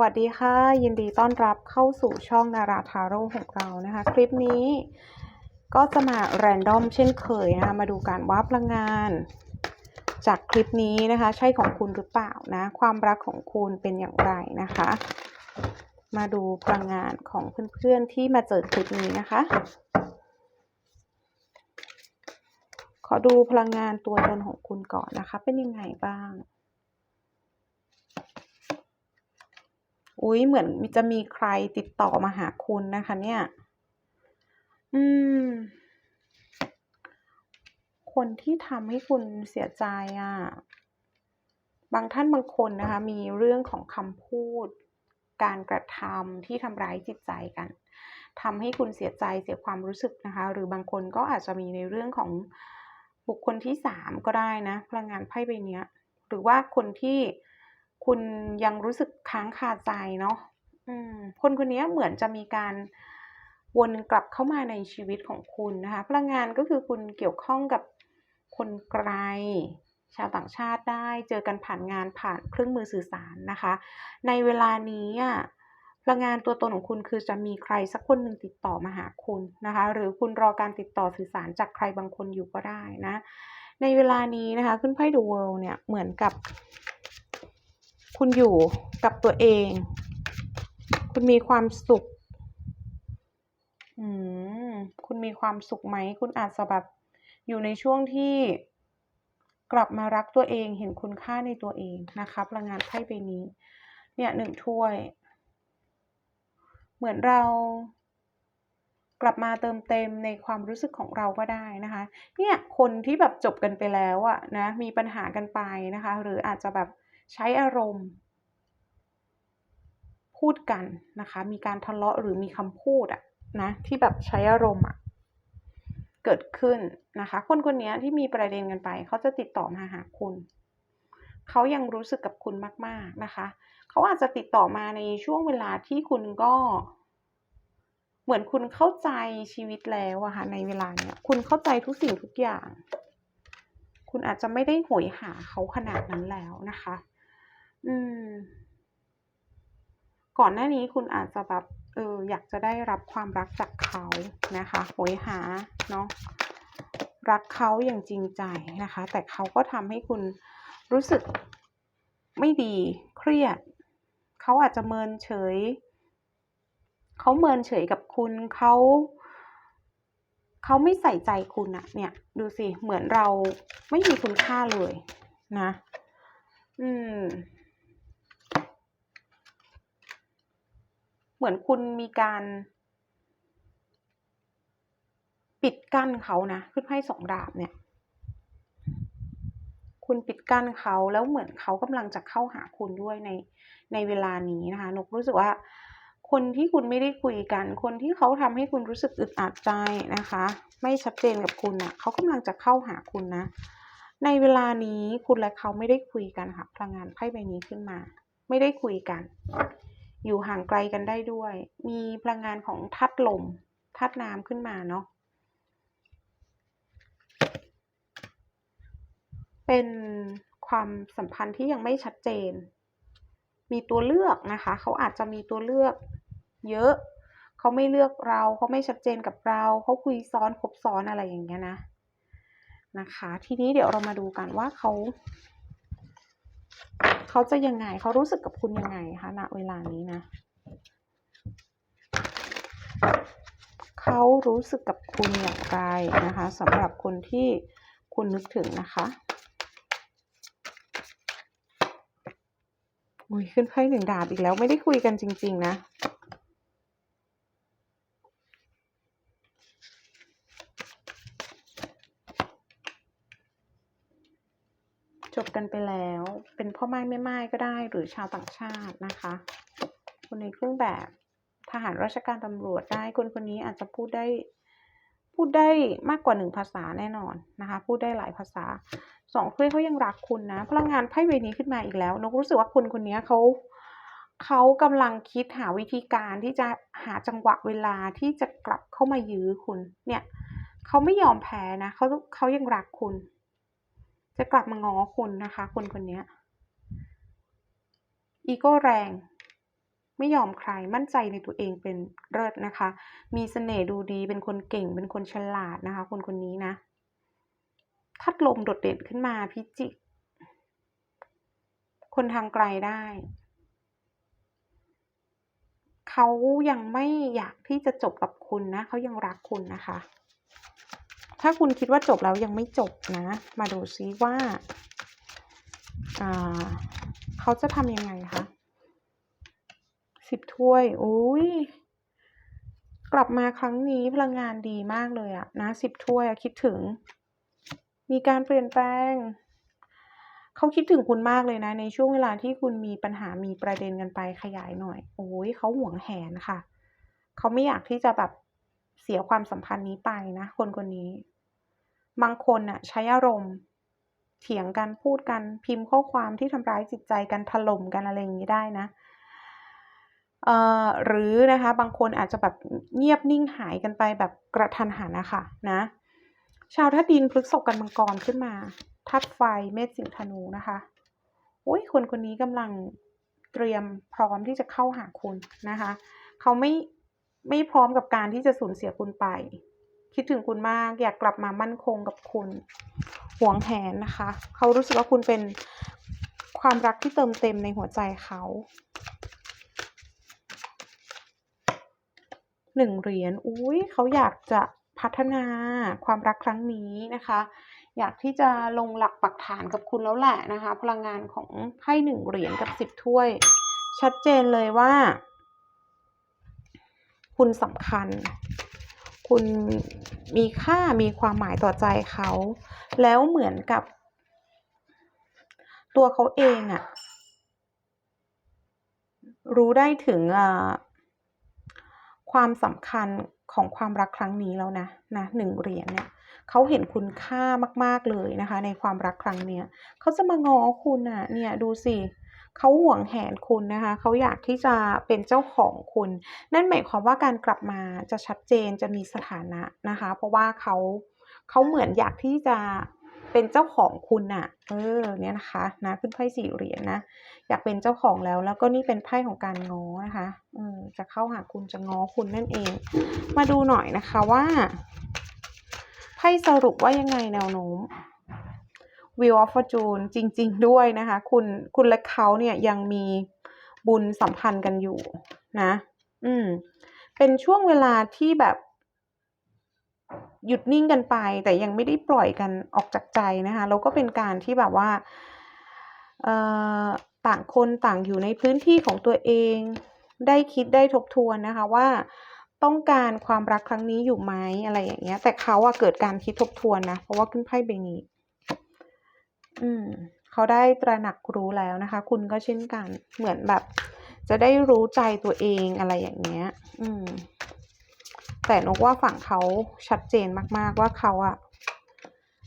วัสดีค่ะ ยินดีต้อนรับเข้าสู่ช่องนาราทาโร่ของเรานะคะ คลิปนี้ก็จะมาแรนดอมเช่นเคยนะคะมาดูการวัดพลังงาน จากคลิปนี้นะคะ ใช่ของคุณหรือเปล่านะ ความรักของคุณเป็นอย่างไรนะคะ มาดูพลังงานของเพื่อนๆที่มาเจอคลิปนี้นะคะ ขอดูพลังงานตัวตนของคุณก่อนนะคะ เป็นยังไงบ้าง อุ้ยเหมือนจะมีใครติดต่อมาหาคุณนะคะ เนี่ย อืม คนที่ทำให้คุณเสียใจอะ่ะ บางท่านบางคนนะคะ มีเรื่องของคำพูด การกระทำที่ทำร้ายจิตใจกันทำให้คุณเสียใจเสียความรู้สึกนะคะ หรือบางคนก็อาจจะมีในเรื่องของบุคคลที่สามก็ได้นะ พลังงานไพ่ใบเนี้ยหรือว่าคนที่ คุณยังรู้สึกค้างคาใจเนาะคนคนนี้เหมือนจะมีการวนกลับเข้ามาในชีวิตของคุณนะคะ พลังงานก็คือคุณเกี่ยวข้องกับคนไกล ชาวต่างชาติได้ เจอกันผ่านงานผ่านเครื่องมือสื่อสารนะคะ ในเวลานี้อะพลังงานตัวตนของคุณคือจะมีใครสักคนหนึ่งติดต่อมาหาคุณนะคะ หรือคุณรอการติดต่อสื่อสารจากใครบางคนอยู่ก็ได้นะ ในเวลานี้นะคะ ขึ้นไพ่ The World เนี่ยเหมือนกับ คุณอยู่กับตัวเอง คุณมีความสุข อืม คุณมีความสุขไหม คุณอาจจะแบบอยู่ในช่วงที่กลับมารักตัวเอง เห็นคุณค่าในตัวเองนะคะพลังงานไพ่ใบนี้ เนี่ยหนึ่งถ้วย เหมือนเรากลับมาเติมเต็มในความรู้สึกของเราก็ได้นะคะ เนี่ยคนที่แบบจบกันไปแล้วอะนะ มีปัญหากันไปนะคะ หรืออาจจะแบบ ใช้อารมณ์ พูดกันนะคะ มีการทะเลาะหรือมีคำพูดอะนะที่แบบใช้อารมณ์อะเกิดขึ้นนะคะ คนคนนี้ที่มีประเด็นกันไป เขาจะติดต่อมาหาคุณ เขายังรู้สึกกับคุณมาก ๆนะคะ เขาอาจจะติดต่อมาในช่วงเวลาที่คุณก็ เหมือนคุณเข้าใจชีวิตแล้วอะค่ะในเวลาเนี้ยคุณเข้าใจทุกสิ่งทุกอย่าง คุณอาจจะไม่ได้โหยหาเขาขนาดนั้นแล้วนะคะ อืม ก่อนหน้านี้คุณอาจจะแบบ เออ อยากจะได้รับความรักจากเขานะคะโหยหาเนาะ รักเขาอย่างจริงใจนะคะ แต่เขาก็ทำให้คุณรู้สึกไม่ดีเครียด เขาอาจจะเมินเฉย เขาเมินเฉยกับคุณเขาเขาไม่ใส่ใจคุณอะเนี่ย ดูสิ เหมือนเราไม่มีคุณค่าเลยนะ อืม เหมือนคุณมีการ ปิดกั้นเขานะขึ้นไพ่สองดาบเนี่ย คุณปิดกั้นเขาแล้วเหมือนเขากำลังจะเข้าหาคุณด้วยในในเวลานี้นะคะนกรู้สึกว่า คนที่คุณไม่ได้คุยกัน คนที่เขาทำให้คุณรู้สึกอึดอัดใจนะคะ ไม่ชัดเจนกับคุณนะ่ะเขากำลังจะเข้าหาคุณนะ ในเวลานี้คุณและเขาไม่ได้คุยกันค่ะพลังงานไพ่ใบนี้ขึ้นมา ไม่ได้คุยกัน อยู่ห่างไกลกันได้ด้วย มีพลังงานของทัดลมทัดน้ำขึ้นมาเนาะเป็นความสัมพันธ์ที่ยังไม่ชัดเจน มีตัวเลือกนะคะ เขาอาจจะมีตัวเลือกเยอะ เขาไม่เลือกเรา เขาไม่ชัดเจนกับเรา เขาคุยซ้อนคบซ้อนอะไรอย่างเงี้ยนะ นะคะ ทีนี้เดี๋ยวเรามาดูกันว่าเขา เขาจะยังไง เขารู้สึกกับคุณยังไงคะณเวลานี้นะ เขารู้สึกกับคุณอย่างไรนะคะสำหรับคนที่คุณนึกถึงนะคะอุ้ยขึ้นไพ่หนึ่งดาบอีกแล้วไม่ได้คุยกันจริง ๆ นะ จบกันไปแล้ว เป็นพ่อไม้แม่ไม้ก็ได้หรือชาวต่างชาตินะคะ คนในเครื่องแบบทหารราชการตำรวจได้คนคนนี้อาจจะพูดได้ พูดได้มากกว่าหนึ่งภาษาแน่นอนนะคะ พูดได้หลายภาษาสองเพื่อนเขายังรักคุณนะพลังงานไพ่ใบนี้ขึ้นมาอีกแล้วนกรู้สึกว่าคนคนนี้เขาเขากำลังคิดหาวิธีการที่จะหาจังหวะเวลาที่จะกลับเข้ามายื้อคุณ เนี่ยเขาไม่ยอมแพ้นะเขาเขายังรักคุณ จะกลับมาง้อคุณนะคะ คนคนนี้อีโก้แรง ไม่ยอมใครมั่นใจในตัวเองเป็นเลิศนะคะ มีเสน่ห์ดูดีเป็นคนเก่ง เป็นคนฉลาดนะคะ คนคนนี้นะพัดลมโดดเด่นขึ้นมาพิจิก คนทางไกลได้ เขายังไม่อยากที่จะจบกับคุณนะ เขายังรักคุณนะคะ ถ้าคุณคิดว่าจบแล้วยังไม่จบนะ มาดูซิว่าเขาจะทำยังไงคะสิบถ้วยอุ้ยกลับมาครั้งนี้พลังงานดีมากเลยอะนะสิบถ้วยอะคิดถึง มีการเปลี่ยนแปลง เขาคิดถึงคุณมากเลยนะ ในช่วงเวลาที่คุณมีปัญหามีประเด็นกันไปขยายหน่อย โอ้ยเขาห่วงแหนค่ะ เขาไม่อยากที่จะแบบเสียความสัมพันธ์นี้ไปนะ คนคนนี้ บางคนน่ะใช้อารมณ์ เถียงกันพูดกันพิมพ์ข้อความที่ทำร้ายจิตใจกันถล่มกันอะไรอย่างนี้ได้นะเอ่อหรือนะคะบางคนอาจจะแบบเงียบนิ่งหายกันไปแบบกระทันหันนะคะนะชาวธาตุดินพฤกษกกันมังกรขึ้นมาธาตุไฟเมษสิงห์ธนูนะคะโอ้ยคนคนนี้กำลังเตรียมพร้อมที่จะเข้าหาคุณนะคะ เขาไม่ไม่พร้อมกับการที่จะสูญเสียคุณไป คิดถึงคุณมากอยากกลับมามั่นคงกับคุณห่วงแหนนะคะ เขารู้สึกว่าคุณเป็นความรักที่เติมเต็มในหัวใจเขาหนึ่งเหรียญอุ้ยเขาอยากจะพัฒนาความรักครั้งนี้นะคะ อยากที่จะลงหลักปักฐานกับคุณแล้วแหละนะคะ พลังงานของไพ่หนึ่งเหรียญกับสิบถ้วย ชัดเจนเลยว่า คุณสำคัญ คุณมีค่ามีความหมายต่อใจเขา แล้วเหมือนกับ ตัวเขาเองอะรู้ได้ถึงความสำคัญของความรักครั้งนี้แล้วนะนะหนึ่งเหรียญเนี่ยเขาเห็นคุณค่ามาก ๆเลยนะคะ ในความรักครั้งเนี้ยเขาจะมางอคุณอะ เนี่ยดูสิเเขาห่วงแหนคุณนะคะ เขาอยากที่จะเป็นเจ้าของคุณ นั่นหมายความว่าการกลับมาจะชัดเจนจะมีสถานะนะคะ เพราะว่าเขาเขาเหมือนอยากที่จะเป็นเจ้าของคุณอะเออ เนี่ยนะคะนะขึ้นไพ่สี่เหรียญนะ อยากเป็นเจ้าของแล้ว แล้วก็นี่เป็นไพ่ของการง้อนะคะเออจะเข้าหาคุณจะง้อคุณนั่นเอง มาดูหน่อยนะคะว่าไพ่สรุปว่ายังไงแนวโน้ม Wheel of Fortune จริง ๆ ด้วยนะคะ คุณคุณและเขาเนี่ยยังมีบุญสัมพันธ์กันอยู่นะ อืม เป็นช่วงเวลาที่แบบ หยุดนิ่งกันไป แต่ยังไม่ได้ปล่อยกันออกจากใจนะคะแล้วก็เป็นการที่แบบว่าต่างคนต่างอยู่ในพื้นที่ของตัวเอง ได้คิดได้ทบทวนนะคะว่าต้องการความรักครั้งนี้อยู่ไหมอะไรอย่างเงี้ย แต่เขาอะเกิดการคิดทบทวนนะ เพราะว่าขึ้นไพ่ใบนี้ อืมเขาได้ตระหนักรู้แล้วนะคะ คุณก็เช่นกัน เหมือนแบบ จะได้รู้ใจตัวเองอะไรอย่างเงี้ย อืม แต่นกว่าฝั่งเขาชัดเจนมาก ๆ ว่าเขาอะ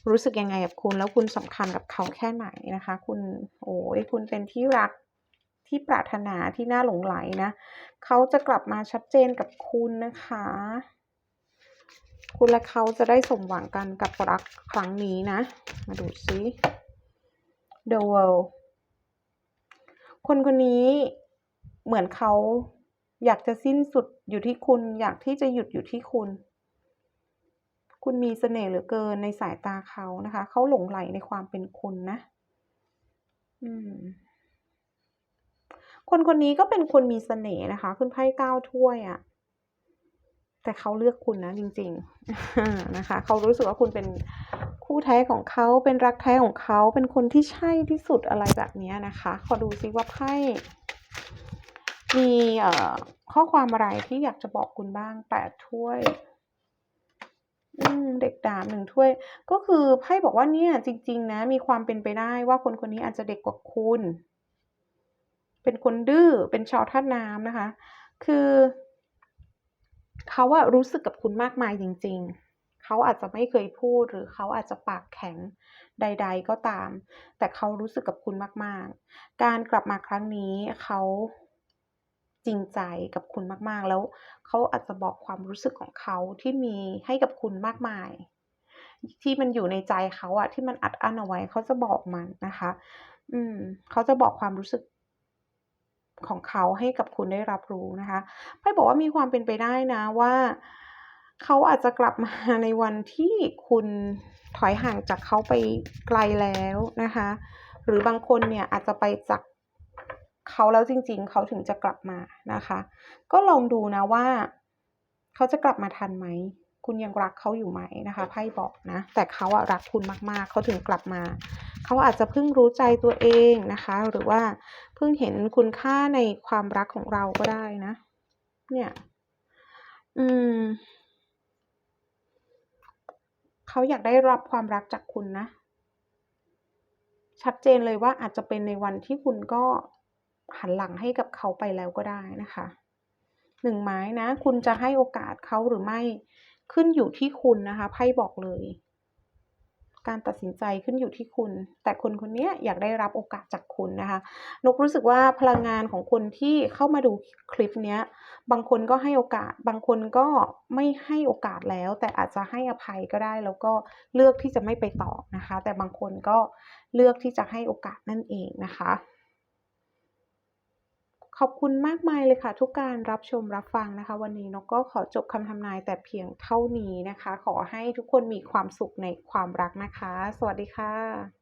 รู้สึกยังไงกับคุณแล้วคุณสำคัญกับเขาแค่ไหนนะคะ คุณโอ้ยคุณเป็นที่รักที่ปรารถนาที่น่าหลงไหลนะเขาจะกลับมาชัดเจนกับคุณนะคะ คุณและเขาจะได้สมหวังกันกับรักครั้งนี้นะ มาดูซิ The World คนคนนี้เหมือนเขาอยากจะสิ้นสุดอยู่ที่คุณ อยากที่จะหยุดอยู่ที่คุณ คุณมีเสน่ห์เหลือเกินในสายตาเขานะคะ เขาหลงไหลในความเป็นคุณนะคนคนนี้ก็เป็นคนมีเสน่ห์นะคะคุณไพ่เก้าถ้วยอะ่ะ แต่เขาเลือกคุณนะจริง ๆ นะคะ เขารู้สึกว่าคุณเป็น คู่แท้ของเขาเป็นรักแท้ของเขาเป็นคนที่ใช่ที่สุดอะไรแบบนี้นะคะ ขอดูซิว่าไพ่มีข้อความอะไรที่อยากจะบอกคุณบ้างแปดถ้วยเด็กดาบหนึ่งถ้วย ก็คือไพ่บอกว่าเนี่ย จริง ๆ นะ มีความเป็นไปได้ว่าคนคนนี้อาจจะเด็กกว่าคุณ เป็นคนดื้อเป็นชาวท่าน้ำนะคะ คือ เขาอะรู้สึกกับคุณมากมายจริง ๆ เขาอาจจะไม่เคยพูดหรือเขาอาจจะปากแข็งใด ๆ ก็ตาม แต่เขารู้สึกกับคุณมากๆ การกลับมาครั้งนี้เขาจริงใจกับคุณมากๆ แล้วเขาอาจจะบอกความรู้สึกของเขาที่มีให้กับคุณมากมาย ที่มันอยู่ในใจเขาอะที่มันอัดอั้นเอาไว้เขาจะบอกมันนะคะ อืมเขาจะบอกความรู้สึกของเขาให้กับคุณได้รับรู้นะคะไพ่บอกว่ามีความเป็นไปได้นะว่า เขาอาจจะกลับมาในวันที่คุณถอยห่างจากเขาไปไกลแล้วนะคะ หรือบางคนเนี่ยอาจจะไปจากเขาแล้วจริง ๆ เขาถึงจะกลับมานะคะ ก็ลองดูนะว่า เขาจะกลับมาทันไหม คุณยังรักเขาอยู่ไหมนะคะไพ่บอกนะ แต่เขาอะรักคุณมากๆ เขาถึงกลับมา เขาอาจจะเพิ่งรู้ใจตัวเองนะคะ หรือว่าเพิ่งเห็นคุณค่าในความรักของเราก็ได้นะ เนี่ย อืม เขาอยากได้รับความรักจากคุณนะ ชัดเจนเลยว่าอาจจะเป็นในวันที่คุณก็หันหลังให้กับเขาไปแล้วก็ได้นะคะหนึ่งไม้นะ คุณจะให้โอกาสเขาหรือไม่ขึ้นอยู่ที่คุณนะคะไพ่บอกเลย การตัดสินใจขึ้นอยู่ที่คุณ แต่คนคนนี้อยากได้รับโอกาสจากคุณนะคะ นกรู้สึกว่าพลังงานของคนที่เข้ามาดูคลิปเนี้ย บางคนก็ให้โอกาส บางคนก็ไม่ให้โอกาสแล้ว แต่อาจจะให้อภัยก็ได้ แล้วก็เลือกที่จะไม่ไปต่อนะคะ แต่บางคนก็เลือกที่จะให้โอกาสนั่นเองนะคะ ขอบคุณมากมายเลยค่ะ ทุกการรับชมรับฟังนะคะ วันนี้นกก็ขอจบคำทำนายแต่เพียงเท่านี้นะคะ ขอให้ทุกคนมีความสุขในความรักนะคะ สวัสดีค่ะ